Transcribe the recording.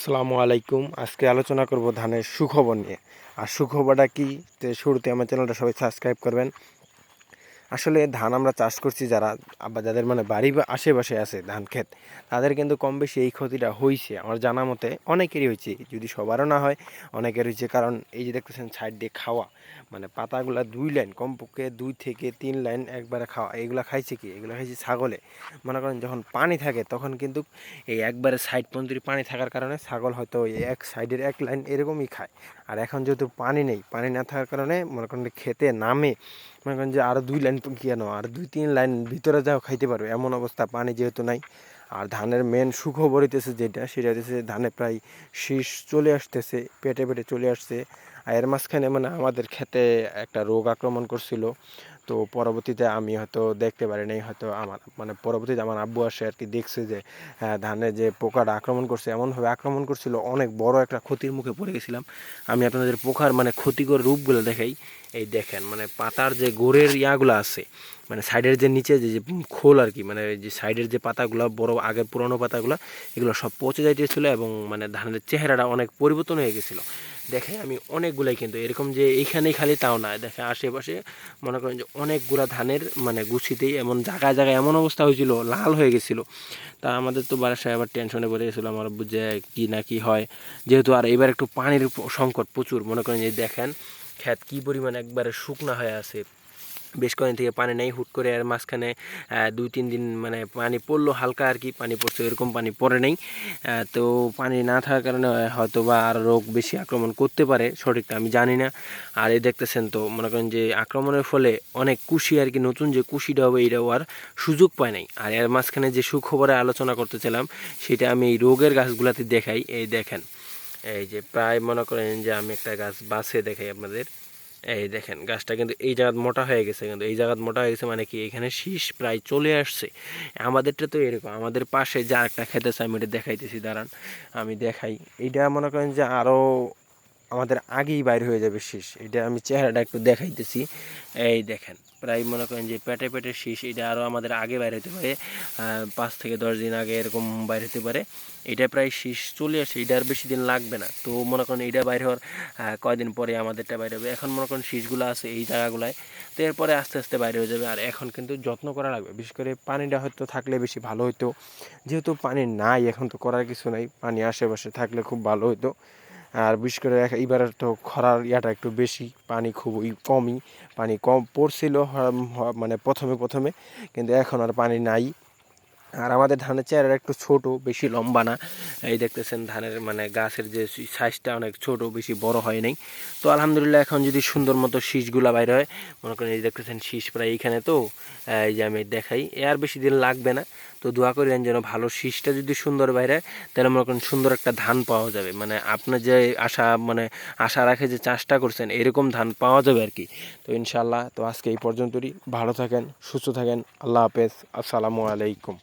আসসালামু আলাইকুম। আজকে আলোচনা করব ধানের সুখবর নিয়ে। আর সুখবরটা কি? শুরুতে আমার চ্যানেলটা সবাই সাবস্ক্রাইব করবেন। আসলে ধান আমরা চাষ করছি যারা, আবার যাদের মানে বাড়ি বা আশেপাশে আছে ধান ক্ষেত, তাদের কিন্তু কম বেশি এই ক্ষতিটা হয়েছে আমার জানা মতে অনেকেরই হয়েছে যদি সবারও না হয় অনেকের হয়েছে কারণ এই যে দেখতেছেন সাইড দিয়ে খাওয়া মানে পাতাগুলা দুই লাইন, কমপক্ষে দুই থেকে তিন লাইন একবারে খাওয়া, এগুলা খাইছে কি? এগুলো খাইছে ছাগলে। মনে করেন যখন পানি থাকে, তখন কিন্তু এই একবারে সাইড পর্যন্ত পানি থাকার কারণে ছাগল হয়তো এক সাইডের এক লাইন এরকমই খায়। আর এখন যেহেতু পানি নেই, পানি না থাকার কারণে মনে করেন খেতে নামে, মনে করেন যে আরও দুই লাইন কেন আর দুই তিন লাইন ভিতরে যাও খাইতে পারবে এমন অবস্থা পানি যেহেতু নাই। আর ধানের মেন সুখবর হইতেছে যেটা সেটা হইতেছে ধানে প্রায় শীষ চলে আসতেছে পেটে পেটে চলে আসছে। আর এর মাঝখানে মানে আমাদের খেতে একটা রোগ আক্রমণ করছিল। তো পরবর্তীতে আমি হয়তো দেখতে পারি নাই হয়তো আমার মানে পরবর্তীতে আমার আব্বু আসে আর কি দেখছে যে হ্যাঁ, ধানে যে পোকাটা আক্রমণ করছে এমনভাবে আক্রমণ করছিল অনেক বড় একটা ক্ষতির মুখে পড়ে গেছিলাম। আমি আপনাদের পোকার মানে ক্ষতিকর রূপগুলো দেখাই। এই দেখেন মানে পাতার যে গোড়ের ইয়াগুলো আছে মানে সাইডের যে নিচে যে যে খোল আর কি মানে যে সাইডের যে পাতাগুলো, বড় আগের পুরনো পাতাগুলো, এগুলো সব পচে যাইতেছিল এবং মানে ধানের চেহারাটা অনেক পরিবর্তন হয়ে গেছিল। দেখে আমি অনেকগুলাই কিন্তু, এরকম যে এইখানেই খালি তাও না, দেখে আশেপাশে মনে করেন যে অনেকগুলা ধানের মানে গুছিতেই এমন জায়গায় জায়গায় এমন অবস্থা হয়েছিল, লাল হয়ে গেছিল। তা আমাদের তো বাসায় আবার টেনশনে পড়ে গেছিল, আমার বুঝে কি না কি হয়। যেহেতু আর এবার একটু পানির সংকট প্রচুর, মনে করেন যে দেখেন খ্যাত কী পরিমাণ একবারে শুকনা হয়ে আছে। বেশ কয়েকদিন থেকে পানি নেই, হুট করে আর মাঝখানে দুই, তিন দিন মানে পানি পড়ল, হালকা আর কি পানি পড়ছে এরকম পানি পড়ে নেই। তো পানি না থাকার কারণে হয়তো বা আর রোগ বেশি আক্রমণ করতে পারে, সঠিকটা আমি জানি না। আর এই দেখতেছেন তো, মনে করেন যে আক্রমণের ফলে অনেক কুশি আর কি, নতুন যে কুশিটা হবে এইটাও আর সুযোগ পায় নাই। আর এর মাঝখানে যে সুখবরে আলোচনা করতেছিলাম, সেটা আমি এই রোগের গাছগুলাতে দেখাই, এই দেখেন। এই যে প্রায় মনে করেন যে আমি একটা গাছ বাসে দেখাই আপনাদের। এই দেখেন, গাছটা কিন্তু এই জায়গায় মোটা হয়ে গেছে, কিন্তু এই জায়গায় মোটা হয়ে গেছে মানে কি, এখানে শীষ প্রায় চলে আসছে। আমাদেরটা তো এরকম, আমাদের পাশে যা একটা খেতেছে আমি এটা দেখাইতেছি, দাঁড়ান, আমি দেখাই। এটা মনে করেন যে আরও আমাদের আগেই বাইর হয়ে যাবে শীষ। এটা আমি চেহারাটা একটু দেখাইতেছি। এই দেখেন, প্রায় মনে করেন যে পেটে পেটে শীষ, এটা আরও আমাদের আগে বাইর হতে পারে। পাঁচ থেকে দশ দিন আগে এরকম বাইর হতে পারে। এটা প্রায় শীষ চলে আসে, এটা আর বেশি দিন লাগবে না। তো মনে করেন এটা বাইর হওয়ার কয়দিন পরে আমাদেরটা বাইরে হবে। এখন মনে করেন শীষগুলো আছে এই জায়গাগুলায়। তো এরপরে আস্তে আস্তে বাইরে হয়ে যাবে। আর এখন কিন্তু যত্ন করা লাগবে। বিশেষ করে পানিটা হয়তো থাকলে বেশি ভালো হতো যেহেতু পানি নাই, এখন তো করার কিছু নাই। পানি আশেপাশে থাকলে খুব ভালো হতো আর বিশেষ করে এইবার তো খরার ইয়াটা একটু বেশি, পানি খুবই কমই, পানি কম পড়ছিল মানে প্রথমে প্রথমে, কিন্তু এখন আর পানি নাই। আর আমাদের ধানের চেয়ারের একটু ছোট, বেশি লম্বা না। এই দেখতেছেন ধানের মানে গাছের যে সাইজটা অনেক ছোট, বেশি বড় হয় নাই। তো আলহামদুলিল্লাহ এখন যদি সুন্দর মতো শীষগুলা বাইরে হয়, মনে করেন এই দেখতেছেন শীষ প্রায় এইখানে তো এই যে আমি দেখাই আর বেশি দিন লাগবে না। তো দোয়া করেন যেন ভালো শীষটা যদি সুন্দর বাইরে তাহলে মনে করেন সুন্দর একটা ধান পাওয়া যাবে। মানে আপনার যে আশা মানে আশা রাখে যে চাষটা করছেন, এরকম ধান পাওয়া যাবে আর কি। তো ইনশাল্লাহ তো আজকে এই পর্যন্তই। ভালো থাকেন, সুস্থ থাকেন। আল্লাহ হাফেজ। আসসালামু আলাইকুম।